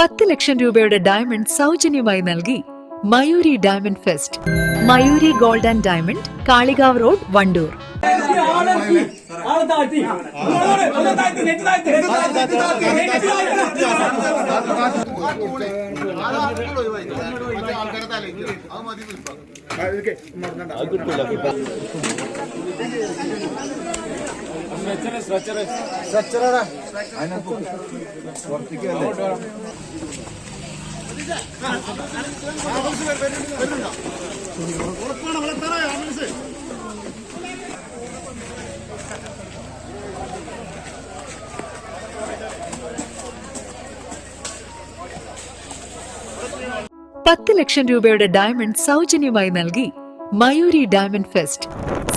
പത്ത് ലക്ഷം രൂപയുടെ ഡയമണ്ട് സൗജന്യമായി നൽകി Mayuri diamond fest Mayuri gold and diamond Kalikavu road Wandoor. താഴ്ത്തി പത്ത് ലക്ഷം രൂപയുടെ ഡയമണ്ട് സൗജന്യമായി നൽകി മയൂരി ഡയമണ്ട് ഫെസ്റ്റ്.